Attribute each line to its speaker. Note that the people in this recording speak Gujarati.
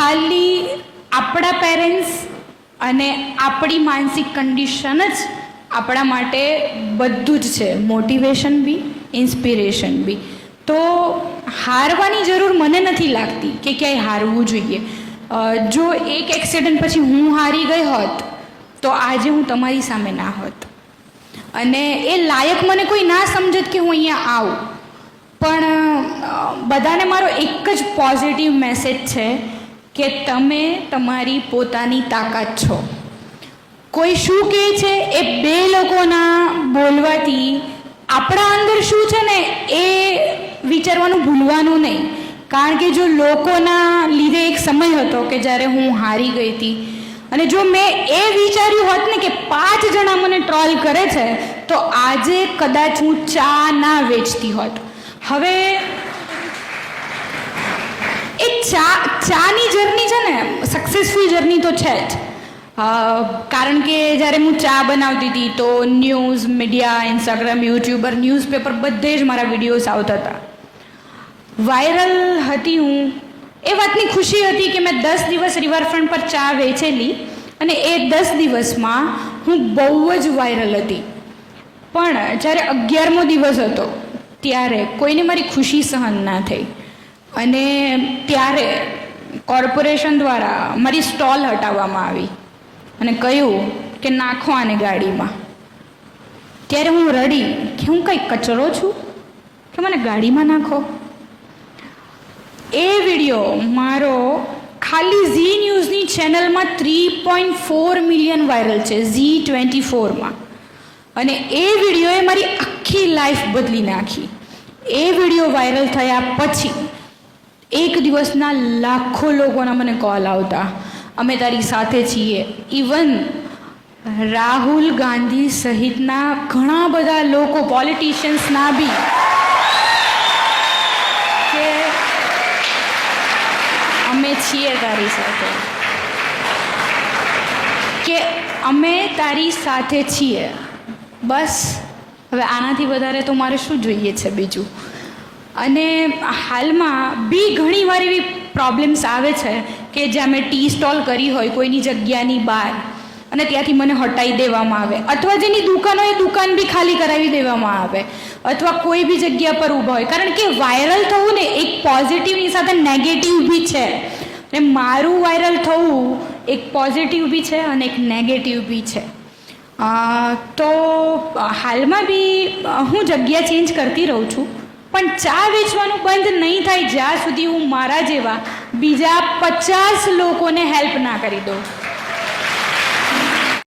Speaker 1: ખાલી આપણા પેરેન્ટ્સ અને આપણી માનસિક કન્ડિશન જ આપણા માટે બધું જ છે. Motivation be inspiration be. તો હારવાની જરૂર મને નથી લાગતી કે ક્યાંય હારવું જોઈએ. જો એક એક્સિડન્ટ પછી હું હારી ગઈ હોત, તો આજે હું તમારી સામે ના હોત. અને એ લાયક મને કોઈ ના સમજત કે હું અહીંયા આવું. પણ બધાને મારો એક જ પોઝિટિવ મેસેજ છે કે તમે તમારી પોતાની તાકાત છો. કોઈ શું કહે છે એ બે લોકોના બોલવાથી આપણા અંદર શું છે ને એ વિચારવાનું ભૂલવાનું નહીં. કારણ કે જો લોકોના લીધે એક સમય હતો કે જ્યારે હું હારી ગઈ હતી અને જો મેં એ વિચાર્યું હોત ને કે પાંચ જણા મને ટ્રોલ કરે છે, તો આજે કદાચ હું ચા ના વેચતી હોત. હવે એ ચા ચાની જર્ની છે ને સક્સેસફુલ જર્ની તો છે જ. કારણ કે જ્યારે હું ચા બનાવતી હતી તો news media Instagram YouTuber newspaper બધે જ મારા વિડીયોઝ આવતા હતા. વાયરલ હતી હું. એ વાતની ખુશી હતી કે મેં દસ દિવસ રિવરફ્રન્ટ પર ચા વેચેલી અને એ દસ દિવસમાં હું બહુ જ વાયરલ હતી. પણ જ્યારે અગિયારમો દિવસ હતો, ત્યારે કોઈને મારી ખુશી સહન ના થઈ. અને ત્યારે કોર્પોરેશન દ્વારા મારી સ્ટોલ હટાવવામાં આવી અને કહ્યું કે નાખો આને ગાડીમાં. ત્યારે હું રડી કે હું કંઈ કચરો છું કે મને ગાડીમાં નાખો? એ વીડિયો મારો ખાલી ઝી ન્યૂઝની ચેનલમાં three point four million viral છે, ઝી ટ્વેન્ટી ફોરમાં. અને એ વિડીયોએ મારી આખી લાઈફ બદલી નાખી. એ વીડિયો વાયરલ થયા પછી એક દિવસના લાખો લોકોના મને કોલ આવતા. અમે તારી સાથે છીએ. ઇવન રાહુલ ગાંધી સહિતના ઘણા બધા લોકો પોલિટિશિયન્સના બી, કે અમે છીએ તારી સાથે. કે અમે તારી સાથે છીએ. બસ. હવે આનાથી વધારે તો મારે શું જોઈએ છે બીજું? અને હાલમાં બી ઘણી વાર એવી પ્રોબ્લેમ્સ આવે છે કે જ્યાં મેં ટી સ્ટોલ કરી હોય કોઈની જગ્યાની બહાર અને ત્યાંથી મને હટાવી દેવામાં આવે. અથવા જેની દુકાન હોય દુકાન બી ખાલી કરાવી દેવામાં આવે. અથવા કોઈ બી જગ્યા પર ઊભા હોય. કારણ કે વાયરલ થવું ને એક પોઝિટિવની સાથે નેગેટિવ બી છે. ને મારું વાયરલ થવું એક પોઝિટિવ બી છે અને એક નેગેટિવ બી છે. તો હાલમાં બી હું જગ્યા ચેન્જ કરતી રહું છું. પણ ચા વેચવાનું બંધ નહીં થાય જ્યાં સુધી હું મારા જેવા બીજા પચાસ લોકોને હેલ્પ ના કરી દઉં.